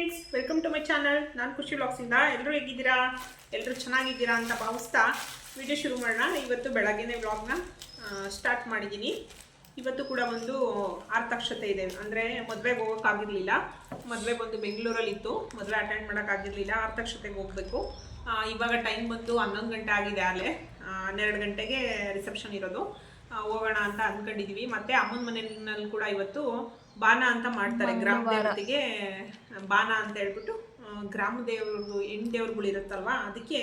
Friends welcome to my channel ನಾನು ಖುಷಿ ಬ್ಲಾಗ್ಸಿಂದ ಎಲ್ಲರೂ ಹೇಗಿದ್ದೀರಾ? ಎಲ್ಲರೂ ಚೆನ್ನಾಗಿದ್ದೀರಾ ಅಂತ ಭಾವಿಸ್ತಾ ವಿಡಿಯೋ ಶುರು ಮಾಡೋಣ. ಇವತ್ತು ಬೆಳಗ್ಗೆನೇ ವ್ಲಾಗ್ನ ಸ್ಟಾರ್ಟ್ ಮಾಡಿದ್ದೀನಿ. ಇವತ್ತು ಕೂಡ ಒಂದು ಆರ್ಥಕ್ಷತೆ ಇದೆ. ಅಂದರೆ ಮದುವೆಗೆ ಹೋಗೋಕ್ಕಾಗಿರಲಿಲ್ಲ ಮದುವೆ ಬಂದು ಬೆಂಗಳೂರಲ್ಲಿತ್ತು. ಮದುವೆ ಅಟೆಂಡ್ ಮಾಡೋಕ್ಕಾಗಿರಲಿಲ್ಲ ಆರ್ಥಕ್ಷತೆಗೆ ಹೋಗಬೇಕು. ಇವಾಗ ಟೈಮ್ ಬಂದು ಹನ್ನೊಂದು ಗಂಟೆ ಆಗಿದೆ ಅಲ್ಲೇ. ಹನ್ನೆರಡು ಗಂಟೆಗೆ ರಿಸೆಪ್ಷನ್ ಇರೋದು. ಹೋಗೋಣ ಅಂತ ಅಂದ್ಕೊಂಡಿದ್ದೀವಿ ಮತ್ತೆ ಅಮ್ಮನ ಮನೆಯಲ್ಲಿ ಕೂಡ ಇವತ್ತು ಬಾನ ಅಂತ ಮಾಡ್ತಾರೆ ಗ್ರಾಮ ದೇವತೆಗೆ ಬಾನ ಅಂತ ಹೇಳ್ಬಿಟ್ಟು ಗ್ರಾಮ ದೇವ್ರದ್ದು ಹೆಣ್ ದೇವ್ರುಗಳು ಇರುತ್ತಲ್ವಾ ಅದಕ್ಕೆ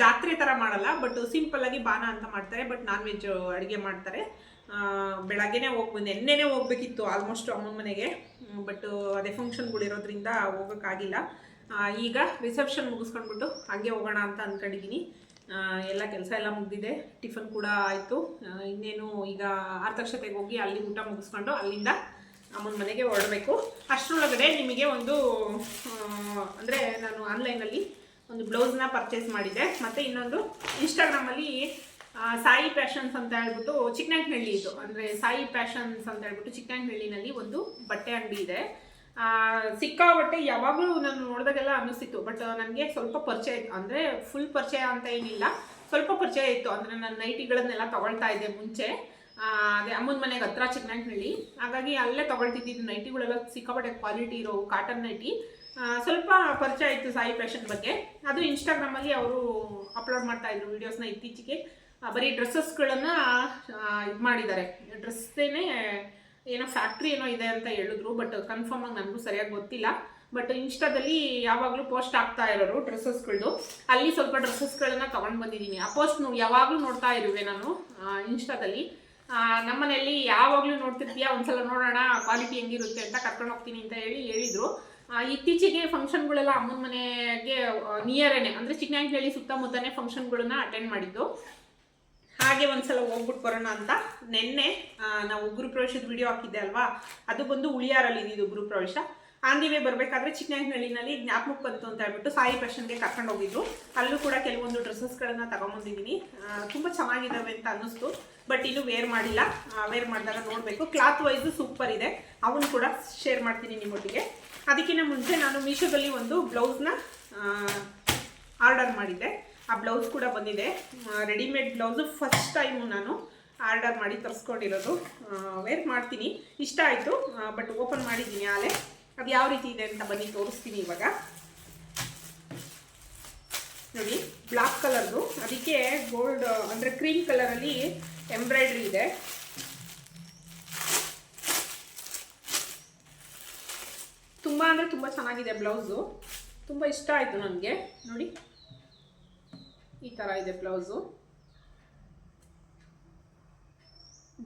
ಜಾತ್ರೆ ತರ ಮಾಡಲ್ಲ ಬಟ್ ಸಿಂಪಲ್ ಆಗಿ ಬಾನ ಅಂತ ಮಾಡ್ತಾರೆ ಬಟ್ ನಾನ್ ವೆಜ್ ಅಡುಗೆ ಮಾಡ್ತಾರೆ. ಬೆಳಗ್ಗೆನೇ ಹೋಗ್ಬಂದು ನೆನ್ನೆನೇ ಹೋಗ್ಬೇಕಿತ್ತು ಆಲ್ಮೋಸ್ಟ್ ಅಮ್ಮನ ಮನೆಗೆ ಬಟ್ ಅದೇ ಫಂಕ್ಷನ್ಗಳು ಇರೋದ್ರಿಂದ ಹೋಗೋಕ್ಕಾಗಿಲ್ಲ. ಈಗ ರಿಸೆಪ್ಷನ್ ಮುಗಿಸ್ಕೊಂಡ್ಬಿಟ್ಟು ಹಾಗೆ ಹೋಗೋಣ ಅಂತ ಅಂದ್ಕೊಂಡಿದ್ದೀನಿ ಎಲ್ಲ ಕೆಲಸ ಎಲ್ಲ ಮುಗಿದಿದೆ ಟಿಫನ್ ಕೂಡ ಆಯಿತು. ಇನ್ನೇನು ಈಗ ಆರ್ತಕ್ಷತೆಗೆ ಹೋಗಿ ಅಲ್ಲಿ ಊಟ ಮುಗಿಸ್ಕೊಂಡು ಅಲ್ಲಿಂದ ಅಮ್ಮನ ಮನೆಗೆ ಹೊರಡಬೇಕು. ಅಷ್ಟರೊಳಗಡೆ ನಿಮಗೆ ಒಂದು ಅಂದರೆ ನಾನು ಆನ್ಲೈನಲ್ಲಿ ಒಂದು ಬ್ಲೌಸ್ನ ಪರ್ಚೇಸ್ ಮಾಡಿದ್ದೆ. ಮತ್ತು ಇನ್ನೊಂದು ಇನ್ಸ್ಟಾಗ್ರಾಮಲ್ಲಿ ಸಾಯಿ ಫ್ಯಾಷನ್ಸ್ ಅಂತ ಹೇಳ್ಬಿಟ್ಟು ಚಿಕ್ಕನಹಳ್ಳಿ ಇದು ಅಂದರೆ ಸಾಯಿ ಫ್ಯಾಷನ್ಸ್ ಅಂತ ಹೇಳ್ಬಿಟ್ಟು ಚಿಕ್ಕನಹಳ್ಳಿನಲ್ಲಿ ಒಂದು ಬಟ್ಟೆ ಅಂಗಡಿ ಇದೆ. ಸಿಕ್ಕ ಬಟ್ಟೆ ಯಾವಾಗಲೂ ನಾನು ನೋಡಿದಾಗೆಲ್ಲ ಅನ್ನಿಸ್ತಿತ್ತು. ಬಟ್ ನನಗೆ ಸ್ವಲ್ಪ ಪರಿಚಯ ಇತ್ತು. ಅಂದರೆ ಫುಲ್ ಪರಿಚಯ ಅಂತ ಏನಿಲ್ಲ. ಸ್ವಲ್ಪ ಪರಿಚಯ ಇತ್ತು. ಅಂದರೆ ನಾನು ನೈಟಿಗಳನ್ನೆಲ್ಲ ತಗೊಳ್ತಾ ಇದ್ದೆ ಮುಂಚೆ. ಅದೇ ಅಮ್ಮನ ಮನೆಗೆ ಹತ್ರ ಚಿಕ್ಕನಹಳ್ಳಿ. ಹಾಗಾಗಿ ಅಲ್ಲೇ ತಗೊಳ್ತಿದ್ದಿದ್ದು ನೈಟಿಗಳೆಲ್ಲ ಸಿಕ್ಕಾಪಟ್ಟೆ ಕ್ವಾಲಿಟಿ ಇರೋ ಕಾಟನ್ ನೈಟಿ ಸ್ವಲ್ಪ ಪರಿಚಯ ಇತ್ತು ಸಾಯಿ ಫ್ಯಾಷನ್ ಬಗ್ಗೆ. ಅದು ಇನ್ಸ್ಟಾಗ್ರಾಮಲ್ಲಿ ಅವರು ಅಪ್ಲೋಡ್ ಮಾಡ್ತಾ ಇದ್ರು ವೀಡಿಯೋಸ್ನ ಇತ್ತೀಚೆಗೆ. ಬರೀ ಡ್ರೆಸ್ಸಸ್ಗಳನ್ನು ಇದು ಮಾಡಿದ್ದಾರೆ. ಡ್ರೆಸ್ಸೇನೆ ಏನೋ ಫ್ಯಾಕ್ಟ್ರಿ ಏನೋ ಇದೆ ಅಂತ ಹೇಳಿದ್ರು ಬಟ್ ಕನ್ಫರ್ಮ್ ಆಗಿ ನನಗೂ ಸರಿಯಾಗಿ ಗೊತ್ತಿಲ್ಲ. ಬಟ್ ಇನ್ಸ್ಟಾದಲ್ಲಿ ಯಾವಾಗಲೂ ಪೋಸ್ಟ್ ಆಗ್ತಾ ಇರೋರು ಡ್ರೆಸ್ಸಸ್ಗಳದ್ದು ಅಲ್ಲಿ ಸ್ವಲ್ಪ ಡ್ರೆಸ್ಸಸ್ಗಳನ್ನು ತೊಗೊಂಡು ಬಂದಿದ್ದೀನಿ. ಆ ಪೋಸ್ಟ್ ಯಾವಾಗಲೂ ನೋಡ್ತಾ ಇರುವೆ ನಾನು ಇನ್ಸ್ಟಾದಲ್ಲಿ ನಮ್ಮ ಮನೆಯಲ್ಲಿ ಯಾವಾಗಲೂ ನೋಡ್ತಿರ್ತೀಯ? ಒಂದ್ಸಲ ನೋಡೋಣ ಕ್ವಾಲಿಟಿ ಹೆಂಗಿರುತ್ತೆ ಅಂತ ಕರ್ಕೊಂಡು ಹೋಗ್ತೀನಿ ಅಂತ ಹೇಳಿ ಹೇಳಿದ್ರು. ಇತ್ತೀಚೆಗೆ ಫಂಕ್ಷನ್ಗಳೆಲ್ಲ ಅಮ್ಮನ ಮನೆಗೆ ನಿಯರೇನೆ ಅಂದರೆ ಚಿಕ್ಕನಹಳ್ಳಿ ಸುತ್ತಮುತ್ತನೇ ಫಂಕ್ಷನ್ಗಳನ್ನ ಅಟೆಂಡ್ ಮಾಡಿದ್ದು. ಹಾಗೆ ಒಂದ್ಸಲ ಹೋಗ್ಬಿಟ್ಟು ಬರೋಣ ಅಂತ ನಿನ್ನೆ ನಾವು ಗುರುಪ್ರವೇಶದ ವಿಡಿಯೋ ಹಾಕಿದ್ದೆ ಅಲ್ವಾ? ಅದು ಬಂದು ಉಳಿಯಾರಲ್ಲಿ ಇದ್ದಿದ್ದು ಗುರುಪ್ರವೇಶ. ಆಂದಿವೆ ಬರಬೇಕಾದ್ರೆ ಚಿಕ್ಕನಹಳ್ಳಿನಲ್ಲಿ ಜ್ಞಾಪಕ ಬಂತು ಅಂತ ಹೇಳ್ಬಿಟ್ಟು ಸಾಯಿ ಫ್ಯಾಷನ್ಗೆ ಕರ್ಕೊಂಡು ಹೋಗಿದ್ರು. ಅಲ್ಲೂ ಕೂಡ ಕೆಲವೊಂದು ಡ್ರೆಸ್ಸಸ್ಗಳನ್ನ ತಗೊಂಬಂದಿದ್ದೀನಿ ತುಂಬ ಚೆನ್ನಾಗಿದ್ದಾವೆ ಅಂತ ಅನ್ನಿಸ್ತು. ಬಟ್ ಇನ್ನೂ ವೇರ್ ಮಾಡಿಲ್ಲ. ವೇರ್ ಮಾಡಿದಾಗ ನೋಡಬೇಕು. ಕ್ಲಾತ್ ವೈಸು ಸೂಪರ್ ಇದೆ. ಅವನು ಕೂಡ ಶೇರ್ ಮಾಡ್ತೀನಿ ನಿಮ್ಮೊಟ್ಟಿಗೆ. ಅದಕ್ಕಿಂತ ಮುಂಚೆ ನಾನು ಮೀಶೋದಲ್ಲಿ ಒಂದು ಬ್ಲೌಸ್ನ ಆರ್ಡರ್ ಮಾಡಿದ್ದೆ. ಆ ಬ್ಲೌಸ್ ಕೂಡ ಬಂದಿದೆ. ರೆಡಿಮೇಡ್ ಬ್ಲೌಸು ಫಸ್ಟ್ ಟೈಮು ನಾನು ಆರ್ಡರ್ ಮಾಡಿ ತರಿಸ್ಕೊಂಡಿರೋದು. ವೇರ್ ಮಾಡ್ತೀನಿ. ಇಷ್ಟ ಆಯಿತು. ಬಟ್ ಓಪನ್ ಮಾಡಿದ್ದೀನಿ ಆಲೆ. ಅದು ಯಾವ ರೀತಿ ಇದೆ ಅಂತ ಬನ್ನಿ ತೋರಿಸ್ತೀನಿ ಇವಾಗ. ನೋಡಿ, ಬ್ಲಾಕ್ ಕಲರ್ದು. ಅದಕ್ಕೆ ಗೋಲ್ಡ್, ಅಂದರೆ ಕ್ರೀಮ್ ಕಲರಲ್ಲಿ ಎಂಬ್ರಾಯ್ಡ್ರಿ ಇದೆ. ತುಂಬ ಅಂದರೆ ತುಂಬ ಚೆನ್ನಾಗಿದೆ ಬ್ಲೌಸು. ತುಂಬ ಇಷ್ಟ ಆಯಿತು ನನಗೆ. ನೋಡಿ, ಈ ಥರ ಇದೆ ಬ್ಲೌಸು.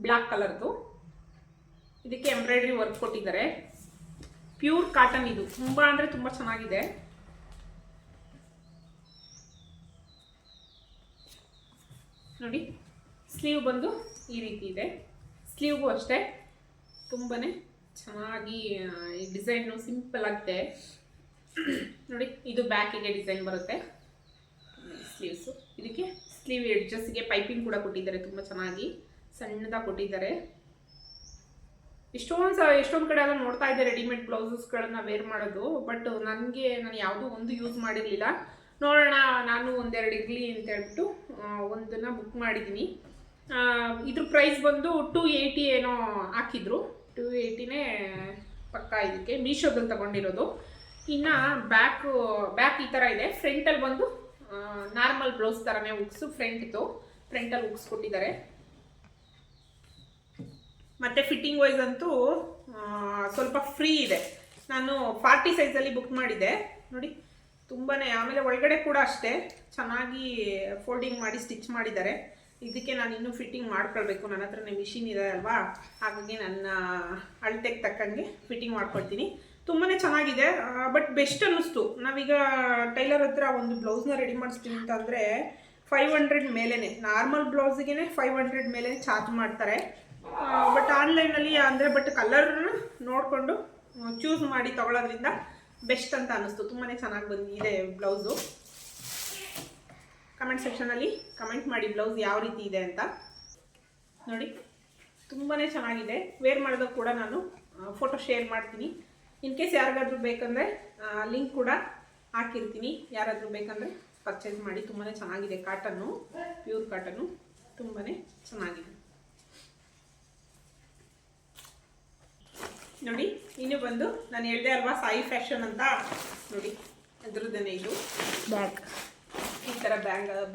ಬ್ಲ್ಯಾಕ್ ಕಲರ್ದು. ಇದಕ್ಕೆ ಎಂಬ್ರಾಯ್ಡ್ರಿ ವರ್ಕ್ ಕೊಟ್ಟಿದ್ದಾರೆ. ಪ್ಯೂರ್ ಕಾಟನ್ ಇದು. ತುಂಬ ಅಂದರೆ ತುಂಬ ಚೆನ್ನಾಗಿದೆ. ನೋಡಿ, ಸ್ಲೀವ್ ಬಂದು ಈ ರೀತಿ ಇದೆ. ಸ್ಲೀವ್ಗೂ ಅಷ್ಟೇ. ತುಂಬಾ ಚೆನ್ನಾಗಿ ಈ ಡಿಸೈನು ಸಿಂಪಲ್ ಆಗಿದೆ. ನೋಡಿ, ಇದು ಬ್ಯಾಕಿಗೆ ಡಿಸೈನ್ ಬರುತ್ತೆ. ಸ್ಲೀವ್ಸು. ಇದಕ್ಕೆ ಸ್ಲೀವ್ ಎಡ್ಜಸ್ಗೆ ಪೈಪಿಂಗ್ ಕೂಡ ಕೊಟ್ಟಿದ್ದಾರೆ ತುಂಬ ಚೆನ್ನಾಗಿ. ಸಣ್ಣದಾಗಿ ಕೊಟ್ಟಿದ್ದಾರೆ. ಎಷ್ಟೊಂದು ಸ ಎಷ್ಟೊಂದು ಕಡೆ ಎಲ್ಲ ನೋಡ್ತಾ ಇದ್ದೆ ರೆಡಿಮೇಡ್ ಬ್ಲೌಸಸ್ಗಳನ್ನ ವೇರ್ ಮಾಡೋದು ಬಟ್ ನನಗೆ ನಾನು ಯಾವುದೂ ಒಂದು ಯೂಸ್ ಮಾಡಿರಲಿಲ್ಲ. ನೋಡೋಣ, ನಾನು ಒಂದೆರಡು ಇರಲಿ ಅಂತ ಹೇಳ್ಬಿಟ್ಟು ಒಂದನ್ನು ಬುಕ್ ಮಾಡಿದ್ದೀನಿ ಇದ್ರ ಪ್ರೈಸ್ ಬಂದು ಟೂ ಏಯ್ಟಿ ಏನೋ ಹಾಕಿದ್ರು. ಟೂ ಏಯ್ಟಿನೇ ಪಕ್ಕ ಇದಕ್ಕೆ ಮೀಶೋದಲ್ಲಿ ತಗೊಂಡಿರೋದು. ಇನ್ನು ಬ್ಯಾಕು ಬ್ಯಾಕ್ ಈ ಥರ ಇದೆ. ಫ್ರಂಟಲ್ಲಿ ಬಂದು ನಾರ್ಮಲ್ ಬ್ಲೌಸ್ ಥರನೇ ಉಗ್ಸು. ಫ್ರಂಟ್ ಇತ್ತು. ಫ್ರಂಟಲ್ಲಿ ಉಗ್ಸ್ ಕೊಟ್ಟಿದ್ದಾರೆ ಮತ್ತು ಫಿಟ್ಟಿಂಗ್ ವೈಸ್ ಅಂತೂ ಸ್ವಲ್ಪ ಫ್ರೀ ಇದೆ. ನಾನು ಫಾರ್ಟಿ ಸೈಜಲ್ಲಿ ಬುಕ್ ಮಾಡಿದ್ದೆ. ನೋಡಿ ತುಂಬಾ ಆಮೇಲೆ ಒಳಗಡೆ ಕೂಡ ಅಷ್ಟೇ. ಚೆನ್ನಾಗಿ ಫೋಲ್ಡಿಂಗ್ ಮಾಡಿ ಸ್ಟಿಚ್ ಮಾಡಿದ್ದಾರೆ. ಇದಕ್ಕೆ ನಾನು ಇನ್ನೂ ಫಿಟ್ಟಿಂಗ್ ಮಾಡ್ಕೊಳ್ಬೇಕು. ನನ್ನ ಹತ್ರನೇ ಮಿಷಿನ್ ಇದೆ ಅಲ್ವಾ? ಹಾಗಾಗಿ ನನ್ನ ಅಳತೆಗೆ ತಕ್ಕಂಗೆ ಫಿಟ್ಟಿಂಗ್ ಮಾಡ್ಕೊಳ್ತೀನಿ. ತುಂಬಾ ಚೆನ್ನಾಗಿದೆ. ಬಟ್ ಬೆಸ್ಟ್ ಅನ್ನಿಸ್ತು. ನಾವೀಗ ಟೈಲರ್ ಹತ್ರ ಒಂದು ಬ್ಲೌಸ್ನ ರೆಡಿ ಮಾಡಿಸ್ತೀವಿ ಅಂತಂದರೆ ಫೈವ್ ಹಂಡ್ರೆಡ್ ಮೇಲೇ ನಾರ್ಮಲ್ ಬ್ಲೌಸಿಗೆ ಫೈವ್ ಹಂಡ್ರೆಡ್ ಮೇಲೆ ಚಾರ್ಜ್ ಮಾಡ್ತಾರೆ. ಬಟ್ ಆನ್ಲೈನಲ್ಲಿ ಅಂದರೆ ಬಟ್ ಕಲರ್ ನೋಡಿಕೊಂಡು ಚೂಸ್ ಮಾಡಿ ತಗೊಳ್ಳೋದ್ರಿಂದ ಬೆಸ್ಟ್ ಅಂತ ಅನ್ನಿಸ್ತು. ತುಂಬಾ ಚೆನ್ನಾಗಿ ಬಂದಿದೆ ಬ್ಲೌಸು ಕಮೆಂಟ್ ಸೆಕ್ಷನಲ್ಲಿ ಕಮೆಂಟ್ ಮಾಡಿ ಬ್ಲೌಸ್ ಯಾವ ರೀತಿ ಇದೆ ಅಂತ. ನೋಡಿ ತುಂಬಾ ಚೆನ್ನಾಗಿದೆ. ವೇರ್ ಮಾಡಿದಾಗ ಕೂಡ ನಾನು ಫೋಟೋ ಶೇರ್ ಮಾಡ್ತೀನಿ. ಇನ್ ಕೇಸ್ ಯಾರಿಗಾದ್ರೂ ಬೇಕಂದರೆ ಲಿಂಕ್ ಕೂಡ ಹಾಕಿರ್ತೀನಿ. ಯಾರಾದರೂ ಬೇಕಂದರೆ ಪರ್ಚೇಸ್ ಮಾಡಿ. ತುಂಬಾ ಚೆನ್ನಾಗಿದೆ ಕಾಟನ್ನು ಪ್ಯೂರ್ ಕಾಟನ್ನು ತುಂಬಾ ಚೆನ್ನಾಗಿದೆ. ನೋಡಿ ಇನ್ನು ಬಂದು ನಾನು ಹೇಳ್ದೆ ಅಲ್ವಾ ಸಾಯಿ ಫ್ಯಾಷನ್ ಅಂತ? ನೋಡಿ ಅದ್ರದ್ದೇನೆ ಇದು. ಬ್ಯಾಗ್ ಈ ಥರ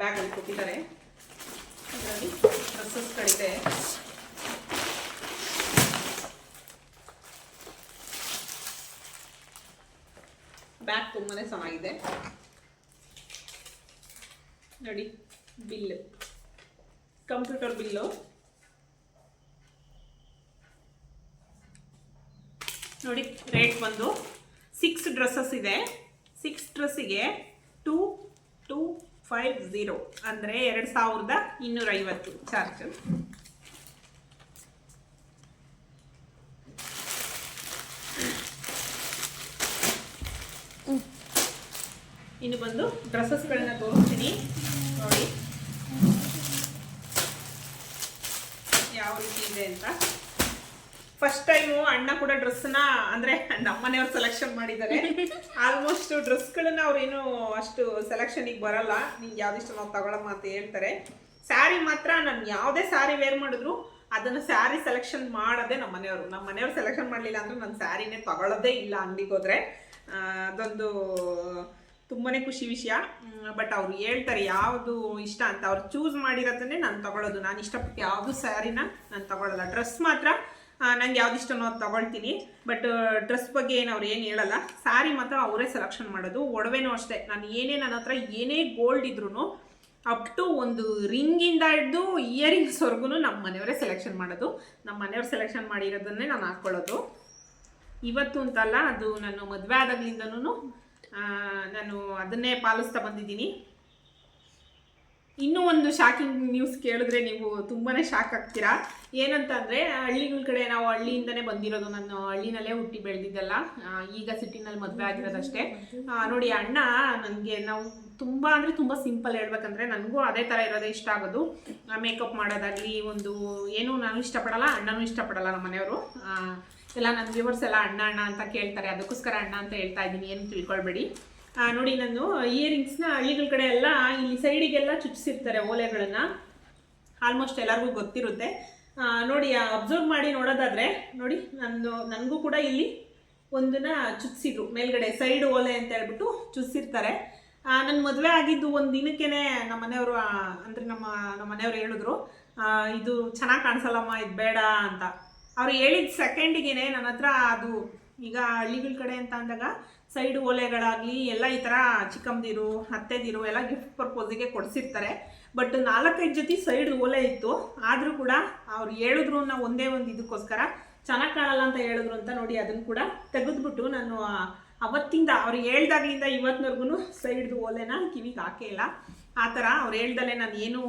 ಬ್ಯಾಗ್ ಅಲ್ಲಿ ಕೊಟ್ಟಿದ್ದಾರೆ. ಇದರಲ್ಲಿ ಡ್ರೆಸ್ಸಸ್ಗಳಿದೆ ಬ್ಯಾಗ್ ತುಂಬಾ ಚೆನ್ನಾಗಿದೆ. ನೋಡಿ ಬಿಲ್. Computer bill. ನೋಡಿ ರೇಟ್ ಬಂದು ಸಿಕ್ಸ್ ಡ್ರೆಸ್ಸಸ್ ಇದೆ. ಸಿಕ್ಸ್ ಡ್ರೆಸ್ಸಿಗೆ ಟೂ ಟೂ ಫೈವ್ ಝೀರೋ ಅಂದರೆ ಎರಡು ಸಾವಿರದ ಇನ್ನೂರೈವತ್ತು ಚಾರ್ಜ್ ಇನ್ನು ಬಂದು ಡ್ರೆಸ್ಸಸ್ಗಳನ್ನ ತೋರಿಸ್ತೀನಿ. ನೋಡಿ. ಯಾವ ರೀತಿ ಇದೆ ಅಂತ. ಫಸ್ಟ್ ಟೈಮು ಅಣ್ಣ ಕೂಡ ಡ್ರೆಸ್ನ ಅಂದ್ರೆ ನಮ್ಮನೆಯವ್ರು ಸೆಲೆಕ್ಷನ್ ಮಾಡಿದ್ದಾರೆ. ಆಲ್ಮೋಸ್ಟ್ ಡ್ರೆಸ್ಗಳನ್ನ ಅವ್ರೇನು ಅಷ್ಟು ಸೆಲೆಕ್ಷನಿಗೆ ಬರಲ್ಲ. ನಿಂಗೆ ಯಾವ್ದಿಷ್ಟ ನಾವು ತಗೊಳಮ್ಮ ಅಂತ ಹೇಳ್ತಾರೆ. ಸ್ಯಾರಿ ಮಾತ್ರ ನಾನು ಯಾವುದೇ ಸ್ಯಾರಿ ವೇರ್ ಮಾಡಿದ್ರು ಅದನ್ನ ಸ್ಯಾರಿ ಸೆಲೆಕ್ಷನ್ ಮಾಡೋದೇ ನಮ್ಮ ಮನೆಯವರು. ನಮ್ಮ ಮನೆಯವ್ರು ಸೆಲೆಕ್ಷನ್ ಮಾಡಲಿಲ್ಲ ಅಂದ್ರೆ ನಾನು ಸ್ಯಾರಿನೇ ತಗೊಳ್ಳೋದೇ ಇಲ್ಲ ಅಂಗಡಿಗೆ ಹೋದ್ರೆ. ಅದೊಂದು ತುಂಬಾನೇ ಖುಷಿ ವಿಷಯ. ಬಟ್ ಅವ್ರು ಹೇಳ್ತಾರೆ ಯಾವುದು ಇಷ್ಟ ಅಂತ. ಅವ್ರು ಚೂಸ್ ಮಾಡಿರೋದನ್ನೇ ನಾನು ತಗೊಳ್ಳೋದು ನಾನು ಇಷ್ಟಪಟ್ಟು ಯಾವುದು ಸ್ಯಾರಿನ ನಾನು ತಗೊಳ್ಳಲ್ಲ ಡ್ರೆಸ್ ಮಾತ್ರ ನಂಗೆ ಯಾವ್ದು ಇಷ್ಟನೋ ಅದು ತಗೊಳ್ತೀನಿ. ಬಟ್ ಡ್ರೆಸ್ ಬಗ್ಗೆ ಏನು ಅವ್ರು ಏನು ಹೇಳಲ್ಲ. ಸ್ಯಾರಿ ಮಾತ್ರ ಅವರೇ ಸೆಲೆಕ್ಷನ್ ಮಾಡೋದು. ಒಡವೆನೂ ಅಷ್ಟೇ. ನಾನು ಏನೇ ನನ್ನ ಹತ್ರ ಏನೇ ಗೋಲ್ಡ್ ಇದ್ರೂ ಅಪ್ ಟು ಒಂದು ರಿಂಗಿಂದ ಹಿಡ್ದು ಇಯರಿಂಗ್ಸ್ವರೆಗೂ ನಮ್ಮ ಮನೆಯವರೇ ಸೆಲೆಕ್ಷನ್ ಮಾಡೋದು. ನಮ್ಮ ಮನೆಯವ್ರು ಸೆಲೆಕ್ಷನ್ ಮಾಡಿರೋದನ್ನೇ ನಾನು ಹಾಕ್ಕೊಳ್ಳೋದು ಇವತ್ತು ಅಂತಲ್ಲ ಅದು ನಾನು ಮದುವೆ ಆದಾಗ್ಲಿಂದನೂ ನಾನು ಅದನ್ನೇ ಪಾಲಿಸ್ತಾ ಬಂದಿದ್ದೀನಿ. ಇನ್ನೂ ಒಂದು ಶಾಕಿಂಗ್ ನ್ಯೂಸ್ ಕೇಳಿದ್ರೆ ನೀವು ತುಂಬಾನೇ ಶಾಕ್ ಆಗ್ತೀರಾ? ಏನಂತ ಅಂದರೆ ಹಳ್ಳಿಗಳ ಕಡೆ ನಾವು ಹಳ್ಳಿಯಿಂದನೇ ಬಂದಿರೋದು. ನಾನು ಹಳ್ಳಿನಲ್ಲೇ ಹುಟ್ಟಿ ಬೆಳೆದಿದ್ದಲ್ಲ. ಈಗ ಸಿಟಿನಲ್ಲಿ ಮದುವೆ ಆಗಿರೋದಷ್ಟೇ. ನೋಡಿ ಅಣ್ಣ, ನನಗೆ ನಾವು ತುಂಬ, ಅಂದರೆ ತುಂಬ ಸಿಂಪಲ್ ಹೇಳ್ಬೇಕಂದ್ರೆ ನನಗೂ ಅದೇ ಥರ ಇರೋದೇ ಇಷ್ಟ ಆಗೋದು. ಮೇಕಪ್ ಮಾಡೋದಾಗಲಿ, ಒಂದು ಏನು ನಾನು ಇಷ್ಟಪಡಲ್ಲ, ಅಣ್ಣನೂ ಇಷ್ಟಪಡಲ್ಲ ನಮ್ಮ ಮನೆಯವರು. ಎಲ್ಲ ನನ್ನ ವ್ಯೂವರ್ಸ್ ಎಲ್ಲ ಅಣ್ಣ ಅಣ್ಣ ಅಂತ ಕೇಳ್ತಾರೆ. ಅದಕ್ಕೋಸ್ಕರ ಅಣ್ಣ ಅಂತ ಹೇಳ್ತಾ ಇದ್ದೀನಿ. ಏನು ತಿಳ್ಕೊಳ್ಬೇಡಿ. ನೋಡಿ ನಾನು ಇಯರಿಂಗ್ಸ್ನ ಹಳ್ಳಿಗಳ ಕಡೆ ಎಲ್ಲ ಇಲ್ಲಿ ಸೈಡಿಗೆಲ್ಲ ಚುಚ್ಚಿಸಿರ್ತಾರೆ ಓಲೆಗಳನ್ನ. ಆಲ್ಮೋಸ್ಟ್ ಎಲ್ಲರಿಗೂ ಗೊತ್ತಿರುತ್ತೆ. ನೋಡಿ ಅಬ್ಸರ್ವ್ ಮಾಡಿ ನೋಡೋದಾದ್ರೆ, ನೋಡಿ ನನ್ನ ನನಗೂ ಕೂಡ ಇಲ್ಲಿ ಒಂದನ್ನ ಚುಚ್ಚಿಸಿದ್ರು ಮೇಲ್ಗಡೆ ಸೈಡ್ ಓಲೆ ಅಂತ ಹೇಳ್ಬಿಟ್ಟು ಚುಚ್ಚಿರ್ತಾರೆ. ನನ್ನ ಮದುವೆ ಆಗಿದ್ದು ಒಂದು ದಿನಕ್ಕೇನೆ ನಮ್ಮ ಮನೆಯವರು ಅಂದರೆ ನಮ್ಮ ನಮ್ಮ ಮನೆಯವರು ಹೇಳಿದ್ರು ಇದು ಚೆನ್ನಾಗಿ ಕಾಣಿಸಲ್ಲಮ್ಮ, ಇದು ಬೇಡ ಅಂತ. ಅವ್ರು ಹೇಳಿದ ಸೆಕೆಂಡಿಗೆ ನನ್ನ ಹತ್ರ ಅದು, ಈಗ ಹಳ್ಳಿಗಳ ಕಡೆ ಅಂತ ಅಂದಾಗ ಸೈಡ್ ಓಲೆಗಳಾಗಲಿ, ಎಲ್ಲ ಈ ಥರ ಚಿಕ್ಕಮ್ಮದಿರು ಅತ್ತೆದಿರು ಎಲ್ಲ ಗಿಫ್ಟ್ ಪರ್ಪೋಸಿಗೆ ಕೊಡಿಸಿರ್ತಾರೆ. ಬಟ್ ನಾಲ್ಕೈದು ಜೊತೆ ಸೈಡ್ ಓಲೆ ಇತ್ತು. ಆದರೂ ಕೂಡ ಅವ್ರು ಹೇಳಿದ್ರು ಅನ್ನೋ ಒಂದೇ ಒಂದು ಇದಕ್ಕೋಸ್ಕರ ಚೆನ್ನಾಗಿ ಕಾಣಲ್ಲ ಅಂತ ಹೇಳಿದ್ರು ಅಂತ ನೋಡಿ ಅದನ್ನು ಕೂಡ ತೆಗೆದ್ಬಿಟ್ಟು ನಾನು ಅವತ್ತಿಂದ ಅವ್ರು ಹೇಳ್ದಾಗ್ಲಿಂದ ಇವತ್ತಿನವರೆಗೂ ಸೈಡ್ದು ಓಲೆನ ಕಿವಿಗೆ ಹಾಕೇ ಇಲ್ಲ. ಆ ಥರ ಅವ್ರು ಹೇಳ್ದಲ್ಲೇ ನಾನು ಏನೂ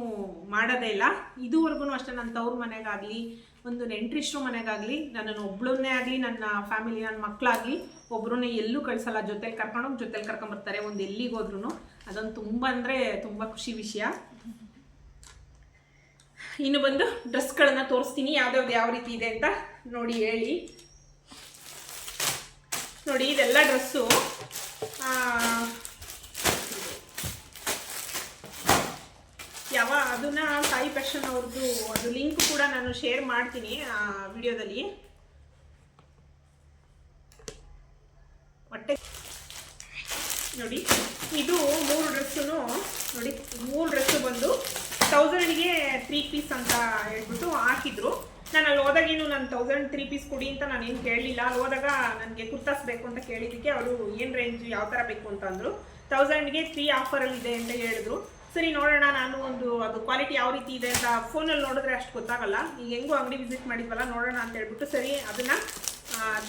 ಮಾಡೋದೇ ಇಲ್ಲ. ಇದುವರೆಗೂ ಅಷ್ಟೇ ನನ್ನ ತವ್ರ ಮನೆಗಾಗಲಿ, ಒಂದು ನೆಂಟ್ರಿಷ್ಟ್ರು ಮನೆಗಾಗಲಿ, ನನ್ನನ್ನು ಒಬ್ಳನ್ನೇ ಆಗಲಿ, ನನ್ನ ಫ್ಯಾಮಿಲಿ ನನ್ನ ಮಕ್ಕಳಾಗಲಿ ಒಬ್ರನ್ನೇ ಎಲ್ಲೂ ಕಳಿಸಲ್ಲ. ಜೊತೆಲಿ ಕರ್ಕೊಂಡೋಗಿ ಜೊತೆಲಿ ಕರ್ಕೊಂಬರ್ತಾರೆ ಒಂದು ಎಲ್ಲಿಗೆ ಹೋದ್ರೂ ಅದೊಂದು ತುಂಬ ಅಂದರೆ ತುಂಬ ಖುಷಿ ವಿಷಯ. ಇನ್ನು ಬಂದು ಡ್ರೆಸ್ಗಳನ್ನ ತೋರಿಸ್ತೀನಿ. ಯಾವ್ದಾವ್ದು ಯಾವ ರೀತಿ ಇದೆ ಅಂತ ನೋಡಿ ಹೇಳಿ. ನೋಡಿ, ಇದೆಲ್ಲ ಡ್ರೆಸ್ಸು. ಅದನ್ನ ಸಾಯಿ ಫ್ಯಾಷನ್ ಅವ್ರದ್ದು ಅದು ಲಿಂಕ್ ಕೂಡ ನಾನು ಶೇರ್ ಮಾಡ್ತೀನಿ, ಆ, ವಿಡಿಯೋದಲ್ಲಿ. ನೋಡಿ, ಇದು ಮೂರು ಡ್ರೆಸ್ಸು ನೋಡಿ, ಮೂರು ಡ್ರೆಸ್ಸು ಬಂದು ತೌಸಂಡ್ಗೆ ತ್ರೀ ಪೀಸ್ ಅಂತ ಹೇಳ್ಬಿಟ್ಟು ಹಾಕಿದ್ರು. ನಾನು ಅಲ್ಲಿ ಹೋದಾಗೇನು ನಾನು ತೌಸಂಡ್ ತ್ರೀ ಪೀಸ್ ಕೊಡಿ ಅಂತ ನಾನು ಏನು ಕೇಳಲಿಲ್ಲ. ಅಲ್ಲಿ ಹೋದಾಗ ನನಗೆ ಕುರ್ತಾಸ್ ಬೇಕು ಅಂತ ಕೇಳಿದ್ದಕ್ಕೆ ಅವರು ಏನು ರೇಂಜ್ ಯಾವ ಥರ ಬೇಕು ಅಂತ ಅಂದರು. ತೌಸಂಡ್ಗೆ ತ್ರೀ ಆಫರಲ್ಲಿ ಇದೆ ಅಂತ ಹೇಳಿದ್ರು. ಸರಿ ನೋಡೋಣ, ನಾನು ಒಂದು ಅದು ಕ್ವಾಲಿಟಿ ಯಾವ ರೀತಿ ಇದೆ ಅಂತ ಫೋನಲ್ಲಿ ನೋಡಿದ್ರೆ ಅಷ್ಟು ಗೊತ್ತಾಗಲ್ಲ. ಈಗ ಹೆಂಗೂ ಅಂಗಡಿ ವಿಸಿಟ್ ಮಾಡಿದ್ವಲ್ಲ, ನೋಡೋಣ ಅಂತ ಹೇಳ್ಬಿಟ್ಟು ಸರಿ ಅದನ್ನು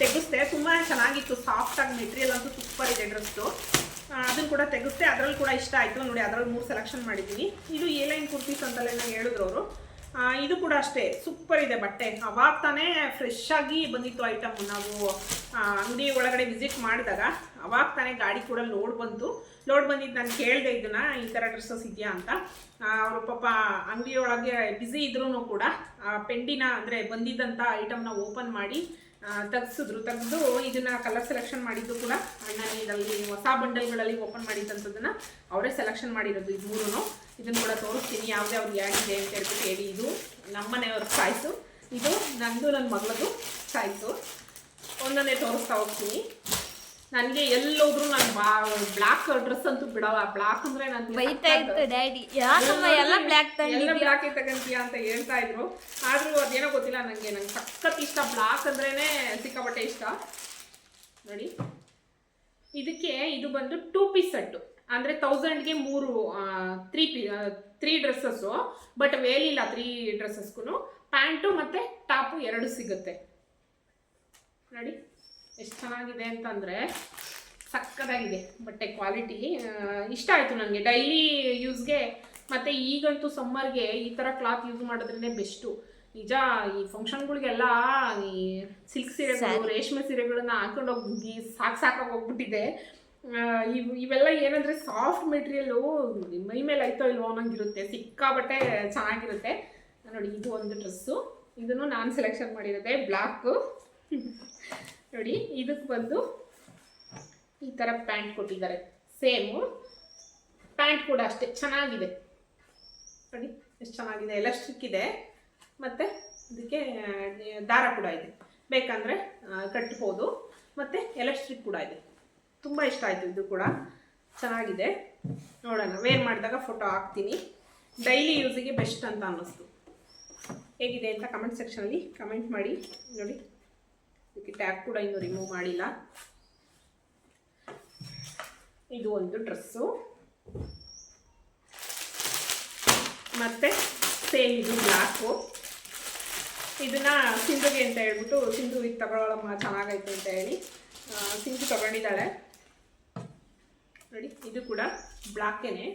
ತೆಗೆಸ್ತೆ ತುಂಬ ಚೆನ್ನಾಗಿತ್ತು ಸಾಫ್ಟಾಗಿ ಮೆಟೀರಿಯಲ್ ಅಂತೂ ಸೂಪರ್ ಇದೆ ಡ್ರೆಸ್ಸು ಅದನ್ನು ಕೂಡ ತೆಗೆಸ್ತೆ ಅದರಲ್ಲಿ ಕೂಡ ಇಷ್ಟ ಆಯಿತು. ನೋಡಿ, ಅದರಲ್ಲಿ ಮೂರು ಸೆಲೆಕ್ಷನ್ ಮಾಡಿದ್ದೀನಿ. ಇದು ಎ ಲೈನ್ ಕುರ್ತೀಸ್ ಅಂತಲ್ಲೆಲ್ಲ ಹೇಳಿದ್ರು ಅವರು. ಇದು ಕೂಡ ಅಷ್ಟೇ. ಸೂಪರ್ ಇದೆ ಬಟ್ಟೆ. ಅವಾಗ ತಾನೇ ಫ್ರೆಶ್ ಆಗಿ ಬಂದಿತ್ತು ಐಟಮ್ ನಾವು ಅಂಗಡಿ ಒಳಗಡೆ ವಿಸಿಟ್ ಮಾಡಿದಾಗ, ಅವಾಗ ತಾನೇ ಗಾಡಿ ಕೂಡ ಲೋಡ್ ಬಂತು. ಲೋಡ್ ಬಂದಿದ್ದು ನಾನು ಕೇಳಿದೆ ಇದನ್ನ, ಈ ಥರ ಡ್ರೆಸ್ಸಸ್ ಇದೆಯಾ ಅಂತ. ಅವರು ಪಾಪ ಅಂಗಡಿಯೊಳಗೆ ಬ್ಯುಸಿ ಇದ್ರೂ ಕೂಡ ಪೆಂಡಿನ ಅಂದರೆ ಬಂದಿದ್ದಂಥ ಐಟಮ್ನ ಓಪನ್ ಮಾಡಿ ತೆಗ್ಸಿದ್ರು. ತೆಗೆದು ಇದನ್ನ ಕಲರ್ ಸೆಲೆಕ್ಷನ್ ಮಾಡಿದ್ದು ಕೂಡ ನಾನು ಇದರಲ್ಲಿ ಹೊಸ ಬಂಡಲ್ಗಳಲ್ಲಿ ಓಪನ್ ಮಾಡಿದ್ದಂಥದ್ದನ್ನ ಅವರೇ ಸೆಲೆಕ್ಷನ್ ಮಾಡಿರೋದು ಇದು ಮೂರೂ ಇದನ್ನು ಕೂಡ ತೋರಿಸ್ತೀನಿ, ಯಾವುದೇ ಅವ್ರಿಗೆ ಆಗಿದೆ ಅಂತ ಹೇಳ್ಬಿಟ್ಟು ಹೇಳಿ. ಇದು ನಮ್ಮನೆಯವ್ರ ಚಾಯ್ಸು ಇದು ನಂದು ನನ್ನ ಮಗಳದು ಚಾಯ್ಸು ಒಂದೊಂದೇ ತೋರಿಸ್ತಾ ಹೋಗ್ತೀನಿ. ನನಗೆ ಎಲ್ಲೋದ್ರು ನಾನು ಬ್ಲಾಕ್ ಬ್ಲ್ಯಾಕ್ ಡ್ರೆಸ್ ಅಂತೂ ಬಿಡಲ್ಲ. ಬ್ಲಾಕ್ ಅಂದ್ರೆ ನಾನು ಬೈತಾ ಇತ್ತು ಡ್ಯಾಡಿ. ಯಾಕಮ್ಮ ಎಲ್ಲ ಬ್ಲ್ಯಾಕ್ ಎಲ್ಲ ಬ್ಲಾಕ್ ತಗಂತೀಯ ಅಂತ ಹೇಳ್ತಾ ಇದ್ರು. ಆದ್ರೂ ಅದೇನೋ ಗೊತ್ತಿಲ್ಲ ನಂಗೆ ನಂಗೆ ಸಖತ್ ಇಷ್ಟ. ಬ್ಲಾಕ್ ಅಂದ್ರೇನೆ ಸಿಕ್ಕಾಪಟ್ಟೆ ಇಷ್ಟ. ನೋಡಿ. ಇದಕ್ಕೆ ಇದು ಬಂದು ಟೂ ಪೀಸ್ ಸೆಟ್ಟು ಅಂದ್ರೆ ತೌಸಂಡ್ಗೆ ಮೂರು three p three dresses but ವೇಲಿಲ್ಲ three ಡ್ರೆಸ್ಸಸ್ಗೂ ಪ್ಯಾಂಟು ಮತ್ತೆ ಟಾಪು ಎರಡು ಸಿಗುತ್ತೆ. ನೋಡಿ ಎಷ್ಟು ಚೆನ್ನಾಗಿದೆ ಅಂತಂದರೆ ಸಕ್ಕದಾಗಿದೆ ಬಟ್ಟೆ ಕ್ವಾಲಿಟಿ ಇಷ್ಟ ಆಯಿತು ನನಗೆ. ಡೈಲಿ ಯೂಸ್ಗೆ ಮತ್ತು ಈಗಂತೂ ಸಮ್ಮರ್ಗೆ ಈ ಥರ ಕ್ಲಾತ್ ಯೂಸ್ ಮಾಡೋದ್ರೇ ಬೆಸ್ಟು ನಿಜ ಈ ಫಂಕ್ಷನ್ಗಳಿಗೆಲ್ಲ ಈ ಸಿಲ್ಕ್ ಸೀರೆಗಳು ರೇಷ್ಮೆ ಸೀರೆಗಳನ್ನ ಹಾಕೊಂಡು ಹೋಗಿ ಸಾಕು ಸಾಕಾಗಿ ಹೋಗ್ಬಿಟ್ಟಿದೆ. ಇವು ಇವ್ ಇವೆಲ್ಲ ಏನಂದರೆ ಸಾಫ್ಟ್ ಮೆಟೀರಿಯಲ್ಲು ಮೈ ಮೇಲೆ ಆಯ್ತೋ ಇಲ್ವೋ ಅನ್ನೋಂಗಿರುತ್ತೆ. ಸಿಕ್ಕಾಬಟ್ಟೆ ಚೆನ್ನಾಗಿರುತ್ತೆ. ನೋಡಿ ಇದು ಒಂದು ಡ್ರೆಸ್ಸು ಇದನ್ನು ನಾನು ಸೆಲೆಕ್ಷನ್ ಮಾಡಿರೋದೆ ಬ್ಲ್ಯಾಕು ನೋಡಿ ಇದಕ್ಕೆ ಬಂದು ಈ ಥರ ಪ್ಯಾಂಟ್ ಕೊಟ್ಟಿದ್ದಾರೆ. ಸೇಮು. ಪ್ಯಾಂಟ್ ಕೂಡ ಅಷ್ಟೇ, ಚೆನ್ನಾಗಿದೆ. ನೋಡಿ, ಎಷ್ಟು ಚೆನ್ನಾಗಿದೆ ಎಲಾಸ್ಟಿಕ್ ಇದೆ. ಮತ್ತು ಇದಕ್ಕೆ ದಾರ ಕೂಡ ಇದೆ. ಬೇಕಂದರೆ ಕಟ್ಬೋದು. ಮತ್ತು ಎಲಾಸ್ಟಿಕ್ ಕೂಡ ಇದೆ. ತುಂಬ ಇಷ್ಟ ಆಯಿತು ಇದು ಕೂಡ. ಚೆನ್ನಾಗಿದೆ. ನೋಡೋಣ, ವೇರ್ ಮಾಡಿದಾಗ ಫೋಟೋ ಹಾಕ್ತೀನಿ. ಡೈಲಿ ಯೂಸಿಗೆ ಬೆಸ್ಟ್ ಅಂತ ಅನ್ನಿಸ್ತು. ಹೇಗಿದೆ ಅಂತ ಕಮೆಂಟ್ ಸೆಕ್ಷನಲ್ಲಿ ಕಮೆಂಟ್ ಮಾಡಿ. ನೋಡಿ. ಇದಕ್ಕೆ ಟ್ಯಾಗ್ ಕೂಡ ಇನ್ನೂ ರಿಮೂವ್ ಮಾಡಿಲ್ಲ. ಇದು ಒಂದು ಡ್ರೆಸ್ಸು. ಮತ್ತೆ ಸೇಮ್ ಇದು ಬ್ಲ್ಯಾಕು ಇದನ್ನ ಸಿಂಧುಗೆ ಅಂತ ಹೇಳ್ಬಿಟ್ಟು ಸಿಂಧು ಇದು ತಗೊಳ್ಳೋಳಮ್ಮ ಚೆನ್ನಾಗೈತೆ ಅಂತ ಹೇಳಿ ಸಿಂಧು ತಗೊಂಡಿದ್ದಾಳೆ. ನೋಡಿ, ಇದು ಕೂಡ ಬ್ಲ್ಯಾಕೇನೆ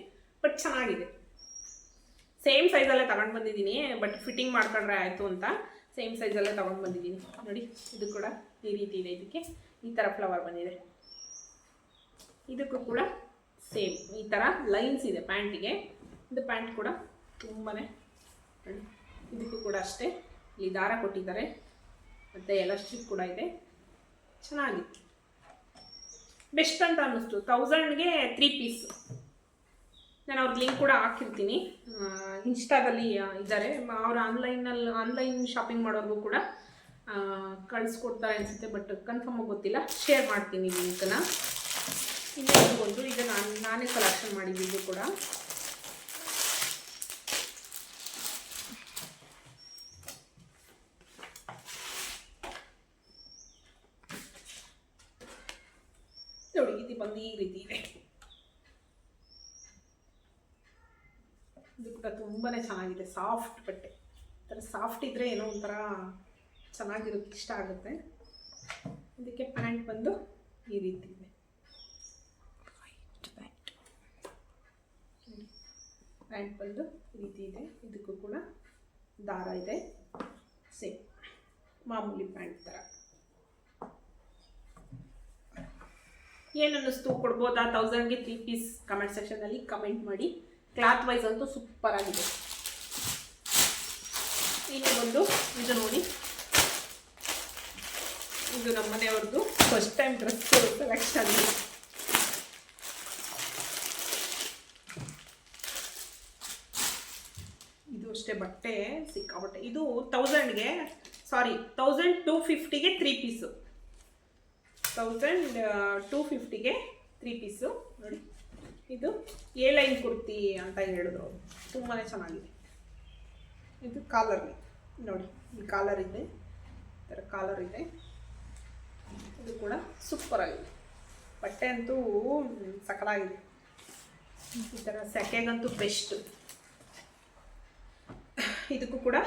ಬಟ್ ಚೆನ್ನಾಗಿದೆ. ಸೇಮ್ ಸೈಜಲ್ಲೇ ತಗೊಂಡು ಬಂದಿದ್ದೀನಿ, ಬಟ್ ಫಿಟ್ಟಿಂಗ್ ಮಾಡ್ಕೊಂಡ್ರೆ ಆಯಿತು ಅಂತ. ಸೇಮ್ ಸೈಜಲ್ಲೇ ತೊಗೊಂಡು ಬಂದಿದ್ದೀನಿ. ನೋಡಿ, ಇದು ಕೂಡ ಈ ರೀತಿ ಇದೆ ಇದಕ್ಕೆ. ಈ ಥರ ಫ್ಲವರ್ ಬಂದಿದೆ. ಇದಕ್ಕೂ ಕೂಡ ಸೇಮ್ ಈ ಥರ ಲೈನ್ಸ್ ಇದೆ ಪ್ಯಾಂಟಿಗೆ ಇದು ಪ್ಯಾಂಟ್ ಕೂಡ ತುಂಬಾ ಇದಕ್ಕೂ ಕೂಡ ಅಷ್ಟೇ. ಇಲ್ಲಿ ದಾರ ಕೊಟ್ಟಿದ್ದಾರೆ. ಮತ್ತು ಎಲಾಸ್ಟಿಕ್ ಕೂಡ ಇದೆ. ಚೆನ್ನಾಗಿತ್ತು ಬೆಸ್ಟ್ ಅಂತ ಅನ್ನಿಸ್ತು. ತೌಸಂಡ್ಗೆ ತ್ರೀ ಪೀಸ್ ನಾನು ಅವ್ರ ಲಿಂಕ್ ಕೂಡ ಹಾಕಿರ್ತೀನಿ. ಇನ್ಸ್ಟಾದಲ್ಲಿ ಇದ್ದಾರೆ ಅವ್ರು ಆನ್ಲೈನಲ್ಲಿ ಆನ್ಲೈನ್ ಶಾಪಿಂಗ್ ಮಾಡೋರ್ಗು ಕೂಡ ಕಳಿಸ್ಕೊಡ್ತಾರೆ ಅನಿಸುತ್ತೆ ಬಟ್ ಕನ್ಫರ್ಮ್ ಗೊತ್ತಿಲ್ಲ. ಶೇರ್ ಮಾಡ್ತೀನಿ ಲಿಂಕನ್ನು ಇನ್ನೊಂದು ಒಂದು ಈಗ ನಾನು, ನಾನೇ ಕಲೆಕ್ಷನ್ ಮಾಡಿದ್ದು ಕೂಡ. ನೋಡಿ, ಇದು ಬಂದು ಈ ರೀತಿ ಇದೆ ಇದು ಕೂಡ ತುಂಬಾ ಚೆನ್ನಾಗಿದೆ ಸಾಫ್ಟ್ ಬಟ್ಟೆ. ಒಂಥರ ಥರ ಸಾಫ್ಟ್ ಇದ್ದರೆ ಏನೋ ಒಂಥರ ಚೆನ್ನಾಗಿರುತ್ತೆ ಇಷ್ಟ ಆಗುತ್ತೆ. ಇದಕ್ಕೆ ಪ್ಯಾಂಟ್ ಬಂದು ಈ ರೀತಿ ಇದೆ. ಪ್ಯಾಂಟ್ ಬಂದು ಈ ರೀತಿ ಇದೆ. ಇದಕ್ಕೂ ಕೂಡ ದಾರ ಇದೆ. ಸೇಮ್ ಮಾಮೂಲಿ ಪ್ಯಾಂಟ್ ಥರ ಏನನ್ನಿಸ್ತು ಕೊಡ್ಬೋದಾ? ತೌಸಂಡ್ಗೆ ತ್ರೀ ಪೀಸ್ ಕಮೆಂಟ್ ಸೆಕ್ಷನಲ್ಲಿ ಕಮೆಂಟ್ ಮಾಡಿ. ಕ್ಲಾತ್ ವೈಸ್ ಅಂತೂ ಸೂಪರ್ ಆಗಿದೆ. ಇಲ್ಲಿ ಬಂದು ಇದು ನೋಡಿ. ಇದು ನಮ್ಮ ಮನೆಯವ್ರದ್ದು ಫಸ್ಟ್ ಟೈಮ್ ಡ್ರೆಸ್ ಸೆಲೆಕ್ಷನ್ ಇದು. ಅಷ್ಟೇ ಬಟ್ಟೆ ಸಿಕ್ಕಾಬಟ್ಟೆ ಇದು ತೌಸಂಡ್ಗೆ ಸಾರಿ ತೌಸಂಡ್ ಟೂ ಫಿಫ್ಟಿಗೆ ತ್ರೀ ಪೀಸು ತೌಸಂಡ್ ಟೂ ಫಿಫ್ಟಿಗೆ ತ್ರೀ ಪೀಸು ನೋಡಿ. ಇದು ಎ ಲೈನ್ ಕುರ್ತಿ ಅಂತ ಹೇಳಿದ್ರು ತುಂಬಾ ಚೆನ್ನಾಗಿದೆ. ಇದು ಕಾಲರ್ ನೋಡಿ, ಈ ಕಾಲರ್ ಇದೆ. ಈ ಥರ ಕಾಲರ್ ಇದೆ. ಇದು ಕೂಡ ಸೂಪರ್ ಆಗಿದೆ. ಬಟ್ಟೆ ಅಂತೂ ಸಕಲಾಗಿದೆ ಈ ಥರ ಸೆಕೆಗಂತೂ ಬೆಸ್ಟ್ ಇದಕ್ಕೂ ಕೂಡ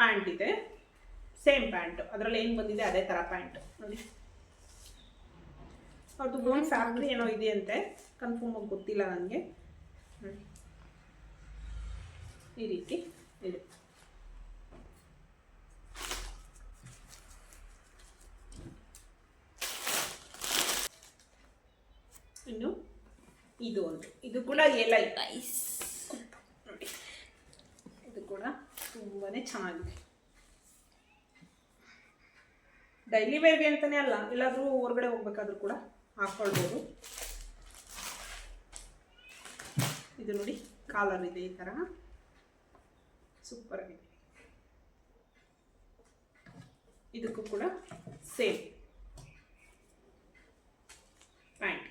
ಪ್ಯಾಂಟ್ ಇದೆ. ಸೇಮ್ ಪ್ಯಾಂಟ್ ಅದರಲ್ಲಿ ಏನು ಬಂದಿದೆ? ಅದೇ ಥರ ಪ್ಯಾಂಟ್ ನೋಡಿ. ಅದು ಬೋನ್ ಫ್ಯಾಕ್ಟ್ರಿ ಏನೋ ಇದೆಯಂತೆ. ಕನ್ಫರ್ಮ್ ಆಗಿ ಗೊತ್ತಿಲ್ಲ ನನಗೆ ಈ ರೀತಿ ಇದೆ. ಇನ್ನು ಇದು ಒಂದು. ಇದು ಕೂಡ ಎಲ್ಲ ಐಸ್ ಇದು ಕೂಡ ತುಂಬಾ ಚೆನ್ನಾಗಿದೆ. ಡೈಲಿ ವೇರ್ಗೆ ಅಂತಲೇ ಅಲ್ಲ ಎಲ್ಲಾದರೂ ಹೊರಗಡೆ ಹೋಗ್ಬೇಕಾದ್ರೂ ಕೂಡ ಹಾಕ್ಕೊಳ್ಬೋದು. ಇದು ನೋಡಿ ಕಾಲರ್ ಇದೆ ಈ ಥರ ಸೂಪರ್ ಆಗಿದೆ ಇದಕ್ಕೂ ಕೂಡ ಸೇಮ್ ಪ್ಯಾಂಟ್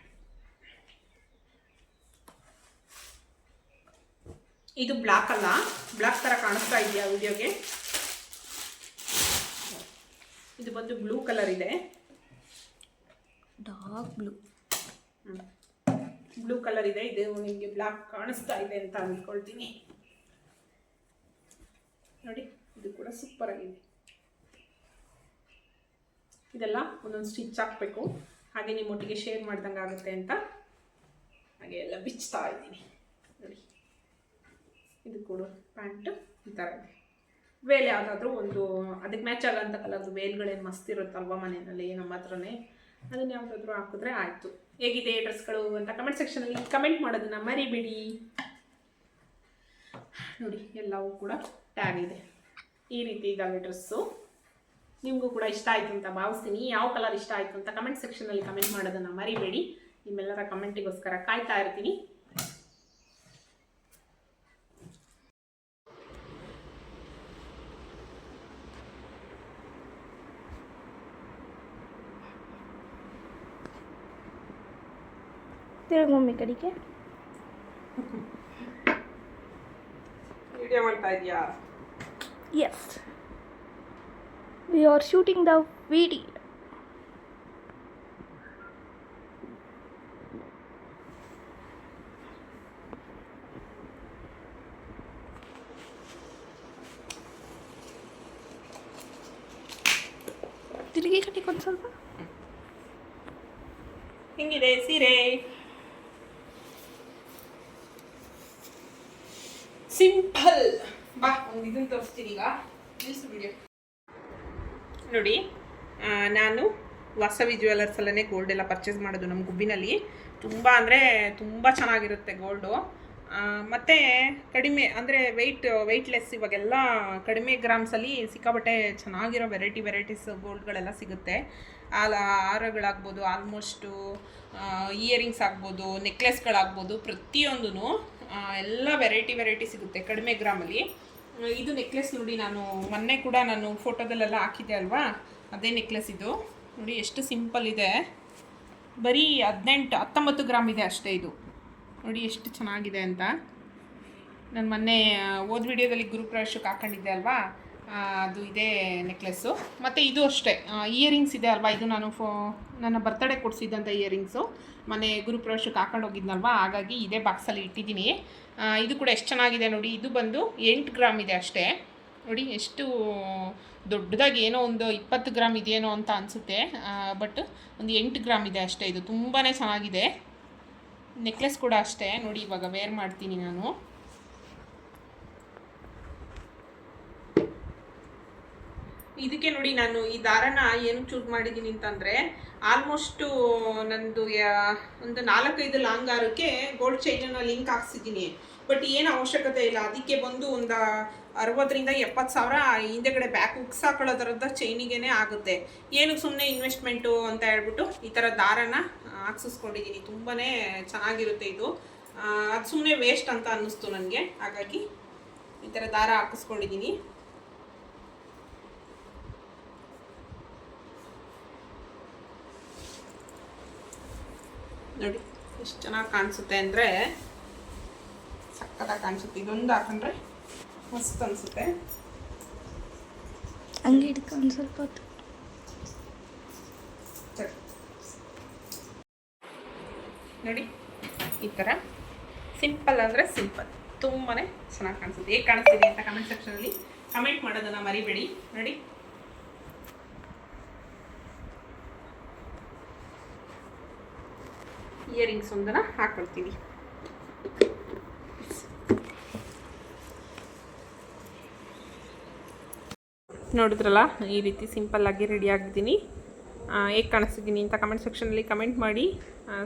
ಇದು ಬ್ಲಾಕ್ ಅಲ್ಲ. ಬ್ಲಾಕ್ ಥರ ಕಾಣಿಸ್ತಾ ಇದೆಯಾ ವಿಡಿಯೋಗೆ ಇದು ಬಂದು ಬ್ಲೂ ಕಲರ್ ಇದೆ. ಡಾರ್ಕ್ ಬ್ಲೂ ಬ್ಲೂ ಕಲರ್ ಇದೆ, ಇದು ನಿಮಗೆ ಬ್ಲಾಕ್ ಕಾಣಿಸ್ತಾ ಇದೆ ಅಂತ ಅಂದ್ಕೊಳ್ತೀನಿ ನೋಡಿ, ಇದು ಕೂಡ ಸೂಪರ್ ಆಗಿದೆ. ಇದೆಲ್ಲ ಒಂದೊಂದು ಸ್ಟಿಚ್ ಹಾಕಬೇಕು. ಹಾಗೆ ನಿಮ್ಮ ಒಟ್ಟಿಗೆ ಶೇರ್ ಮಾಡ್ದಂಗೆ ಆಗುತ್ತೆ ಅಂತ ಹಾಗೆ ಎಲ್ಲ ಬಿಚ್ತಾ ಇದ್ದೀನಿ. ನೋಡಿ. ಇದು ಕೂಡ ಪ್ಯಾಂಟು ಈ ಥರ ಇದೆ. ವೇಲ್ ಯಾವುದಾದ್ರೂ ಒಂದು, ಅದಕ್ಕೆ ಮ್ಯಾಚ್ ಆಗೋಂಥ ಕಲರ್ದು ವೇಲ್ಗಳೇನು ಮಸ್ತ್ ಇರುತ್ತಲ್ವ ಮನೆಯಲ್ಲಿ, ನಮ್ಮ ಹತ್ರನೇ? ಅದನ್ನ ಯಾವುದಾದ್ರೂ ಹಾಕಿದ್ರೆ ಆಯಿತು. ಹೇಗಿದೆ ಡ್ರೆಸ್ಗಳು ಅಂತ ಕಮೆಂಟ್ ಸೆಕ್ಷನಲ್ಲಿ ಕಮೆಂಟ್ ಮಾಡೋದನ್ನ ಮರಿಬೇಡಿ. ನೋಡಿ, ಎಲ್ಲವೂ ಕೂಡ ಟ್ಯಾಗ್ ಇದೆ. ಈ ರೀತಿ ಇದ್ದಾವೆ ಡ್ರೆಸ್ಸು ನಿಮಗೂ ಕೂಡ ಇಷ್ಟ ಆಯಿತು ಅಂತ ಭಾವಿಸ್ತೀನಿ. ಯಾವ ಕಲರ್ ಇಷ್ಟ ಆಯಿತು ಅಂತ ಕಮೆಂಟ್ ಸೆಕ್ಷನಲ್ಲಿ ಕಮೆಂಟ್ ಮಾಡೋದನ್ನು ಮರಿಬೇಡಿ. ನಿಮ್ಮೆಲ್ಲರ ಕಮೆಂಟಿಗೋಸ್ಕರ ಕಾಯ್ತಾ ಇರ್ತೀನಿ. ಮಮ್ಮಿ ಕಡೆಗೆ ವಿಡಿಯೋ ಮಾಡ್ತಾ ಇದೆಯಾ ಎಸ್ ವಿ ಆರ್ ಶೂಟಿಂಗ್ ದ ವಿಡಿಯೋ ತಿರುಗಿ ಕಡೆಗೆ ಒಂದು ಸ್ವಲ್ಪ ಹೆಂಗಿದೆ ಸೀರೆ ಸಿಂಪಲ್ ಬಾ ಒಂದು ಇದನ್ನ ತೋರಿಸ್ತೀನಿ ಈಗ ನಿಲ್ಸು ವಿಡಿಯೋ ನೋಡಿ ಆ, ನಾನು ವಾಸವಿ ಜ್ಯುವೆಲರ್ಸಲ್ಲೇ ಗೋಲ್ಡ್ ಎಲ್ಲ ಪರ್ಚೇಸ್ ಮಾಡೋದು ನಮ್ಮ ಗುಬ್ಬಿನಲ್ಲಿ. ತುಂಬ ಅಂದರೆ ತುಂಬ ಚೆನ್ನಾಗಿರುತ್ತೆ ಗೋಲ್ಡು ಮತ್ತು ಕಡಿಮೆ ಅಂದರೆ ವೆಯ್ಟ್ ವೆಯ್ಟ್ಲೆಸ್ ಇವಾಗೆಲ್ಲ ಕಡಿಮೆ ಗ್ರಾಮ್ಸಲ್ಲಿ ಸಿಕ್ಕಾಬಟ್ಟೆ ಚೆನ್ನಾಗಿರೋ ವೆರೈಟಿ ವೆರೈಟೀಸ್ ಗೋಲ್ಡ್ಗಳೆಲ್ಲ ಸಿಗುತ್ತೆ. ಆಲ ಹಾರಗಳಾಗ್ಬೋದು ಆಲ್ಮೋಸ್ಟು ಇಯರಿಂಗ್ಸ್ ಆಗ್ಬೋದು ನೆಕ್ಲೆಸ್ಗಳಾಗ್ಬೋದು ಪ್ರತಿಯೊಂದೂ ಎಲ್ಲ ವೆರೈಟಿ ವೆರೈಟಿ ಸಿಗುತ್ತೆ ಕಡಿಮೆ ಗ್ರಾಮಲ್ಲಿ ಇದು ನೆಕ್ಲೆಸ್ ನೋಡಿ ನಾನು ಮೊನ್ನೆ ಕೂಡ ನಾನು ಫೋಟೋದಲ್ಲೆಲ್ಲ ಹಾಕಿದ್ದೆ ಅಲ್ವಾ? ಅದೇ ನೆಕ್ಲೆಸ್ ಇದು. ನೋಡಿ, ಎಷ್ಟು ಸಿಂಪಲ್ ಇದೆ. ಬರೀ ಹದಿನೆಂಟು, ಹತ್ತೊಂಬತ್ತು ಗ್ರಾಮ್ ಇದೆ ಅಷ್ಟೇ ಇದು. ನೋಡಿ, ಎಷ್ಟು ಚೆನ್ನಾಗಿದೆ ಅಂತ. ನಾನು ಮೊನ್ನೆ ಓದ್ ವಿಡಿಯೋದಲ್ಲಿ ಗುರುಪ್ರವೇಶಕ್ಕೆ ಹಾಕೊಂಡಿದ್ದೆ ಅಲ್ವಾ? ಅದು ಇದೇ ನೆಕ್ಲೆಸ್ಸು ಮತ್ತು ಇದು ಅಷ್ಟೇ. ಇಯರಿಂಗ್ಸ್ ಇದೆ ಅಲ್ವಾ? ಇದು ನಾನು ಫೋ, ನನ್ನ ಬರ್ತಡೇ ಕೊಡಿಸಿದ್ದಂಥ ಇಯರಿಂಗ್ಸು ಮೊನ್ನೆ ಗುರುಪ್ರವೇಶಕ್ಕೆ ಹಾಕೊಂಡು ಹೋಗಿದ್ನಲ್ವಾ ಹಾಗಾಗಿ ಇದೇ ಬಾಕ್ಸಲ್ಲಿ ಇಟ್ಟಿದ್ದೀನಿ. ಇದು ಕೂಡ ಎಷ್ಟು ಚೆನ್ನಾಗಿದೆ ನೋಡಿ. ಇದು ಬಂದು ಎಂಟು ಗ್ರಾಮ್ ಇದೆ ಅಷ್ಟೇ. ನೋಡಿ, ಎಷ್ಟು ದೊಡ್ಡದಾಗಿ ಏನೋ ಒಂದು ಇಪ್ಪತ್ತು ಗ್ರಾಮ್ ಇದೆಯೇನೋ ಅಂತ ಅನಿಸುತ್ತೆ. ಬಟ್ ಒಂದು ಎಂಟು ಗ್ರಾಮ್ ಇದೆ ಅಷ್ಟೇ. ಇದು ತುಂಬಾ ಚೆನ್ನಾಗಿದೆ. ನೆಕ್ಲೆಸ್ ಕೂಡ ಅಷ್ಟೇ. ನೋಡಿ ಇವಾಗ ವೇರ್ ಮಾಡ್ತೀನಿ ನಾನು. ಇದಕ್ಕೆ ನೋಡಿ ನಾನು ಈ ದಾರನ ಏನು ಚೂಸ್ ಮಾಡಿದ್ದೀನಿ ಅಂತಂದರೆ ಆಲ್ಮೋಸ್ಟು ನಂದು ಒಂದು ನಾಲ್ಕೈದು ಲಾಂಗ್ ಆರಕ್ಕೆ ಗೋಲ್ಡ್ ಚೈನನ್ನು ಲಿಂಕ್ ಹಾಕ್ಸಿದ್ದೀನಿ. ಬಟ್ ಏನು ಅವಶ್ಯಕತೆ ಇಲ್ಲ. ಅದಕ್ಕೆ ಬಂದು ಒಂದು ಅರವತ್ತರಿಂದ ಎಪ್ಪತ್ತು ಸಾವಿರ ಹಿಂದೆಗಡೆ ಬ್ಯಾಕ್ ಉಕ್ಸ್ ಹಾಕೊಳ್ಳೋದ್ರದ ಚೈನಿಗೇ ಆಗುತ್ತೆ. ಏನಕ್ಕೆ ಸುಮ್ಮನೆ ಇನ್ವೆಸ್ಟ್ಮೆಂಟು ಅಂತ ಹೇಳ್ಬಿಟ್ಟು ಈ ಥರ ದಾರನ ಹಾಕ್ಸಿಸ್ಕೊಂಡಿದ್ದೀನಿ. ತುಂಬಾ ಚೆನ್ನಾಗಿರುತ್ತೆ ಇದು. ಅದು ಸುಮ್ಮನೆ ವೇಸ್ಟ್ ಅಂತ ಅನ್ನಿಸ್ತು ನನಗೆ. ಹಾಗಾಗಿ ಈ ಥರ ದಾರ ಹಾಕಿಸ್ಕೊಂಡಿದ್ದೀನಿ. ನೋಡಿ ಎಷ್ಟು ಚೆನ್ನಾಗಿ ಕಾಣಿಸುತ್ತೆ ಅಂದರೆ ಸಕ್ಕತ್ತಾಗಿ ಕಾಣಿಸುತ್ತೆ. ಇದೊಂದು ಹಾಕೊಂಡ್ರೆ ಮಸ್ತ್ ಅನಿಸುತ್ತೆ. ಹಂಗೆ ಹಿಡ್ಕೊಂಡು ಸ್ವಲ್ಪ ಹೊತ್ತು. ನೋಡಿ ಈ ಥರ ಸಿಂಪಲ್ ಅಂದರೆ ಸಿಂಪಲ್. ತುಂಬಾ ಚೆನ್ನಾಗಿ ಕಾಣಿಸುತ್ತೆ. ಹೇಗೆ ಕಾಣಿಸ್ತಿದೆ ಅಂತ ಕಮೆಂಟ್ ಸೆಕ್ಷನಲ್ಲಿ ಕಮೆಂಟ್ ಮಾಡೋದನ್ನು ಮರಿಬೇಡಿ. ನೋಡಿ. ಇಯರಿಂಗ್ಸ್ ಒಂದನ್ನು ಹಾಕೊಳ್ತೀವಿ. ನೋಡಿದ್ರಲ್ಲ, ಈ ರೀತಿ ಸಿಂಪಲ್ಲಾಗಿ ರೆಡಿ ಆಗಿದ್ದೀನಿ. ಹೇಗೆ ಕಾಣಿಸ್ತಿದ್ದೀನಿ ಅಂತ ಕಮೆಂಟ್ ಸೆಕ್ಷನಲ್ಲಿ ಕಮೆಂಟ್ ಮಾಡಿ.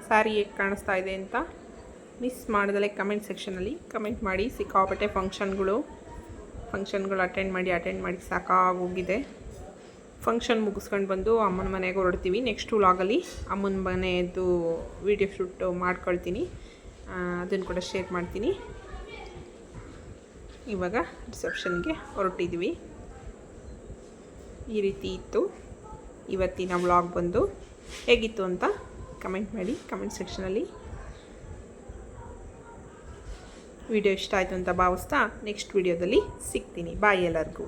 ಸ್ಯಾರಿ ಹೇಗೆ ಕಾಣಿಸ್ತಾ ಇದೆ ಅಂತ ಮಿಸ್ ಮಾಡಿದಲೆ ಕಮೆಂಟ್ ಸೆಕ್ಷನಲ್ಲಿ ಕಮೆಂಟ್ ಮಾಡಿ. ಸಿಕ್ಕಾಪಟ್ಟೆ ಫಂಕ್ಷನ್ಗಳು ಫಂಕ್ಷನ್ಗಳು ಅಟೆಂಡ್ ಮಾಡಿ ಅಟೆಂಡ್ ಮಾಡಿ ಸಾಕಾಗೋಗಿದೆ. ಫಂಕ್ಷನ್ ಮುಗಿಸ್ಕೊಂಡು ಬಂದು ಅಮ್ಮನ ಮನೆಗೆ ಹೊರಡ್ತೀವಿ. ನೆಕ್ಸ್ಟ್ ವ್ಲಾಗಲ್ಲಿ ಅಮ್ಮನ ಮನೆಯದ್ದು ವೀಡಿಯೋ ಶೂಟ್ ಮಾಡ್ಕೊಳ್ತೀನಿ. ಅದನ್ನು ಕೂಡ ಶೇರ್ ಮಾಡ್ತೀನಿ. ಇವಾಗ ರಿಸೆಪ್ಷನ್ಗೆ ಹೊರಟಿದ್ದೀವಿ ಈ ರೀತಿ ಇತ್ತು. ಇವತ್ತಿನ ವ್ಲಾಗ್ ಬಂದು ಹೇಗಿತ್ತು ಅಂತ ಕಮೆಂಟ್ ಮಾಡಿ ಕಮೆಂಟ್ ಸೆಕ್ಷನಲ್ಲಿ ವಿಡಿಯೋ ಇಷ್ಟ ಆಯಿತು ಅಂತ ಭಾವಿಸ್ತಾ ನೆಕ್ಸ್ಟ್ ವಿಡಿಯೋದಲ್ಲಿ ಸಿಗ್ತೀನಿ. ಬಾಯ್ ಎಲ್ಲರಿಗೂ.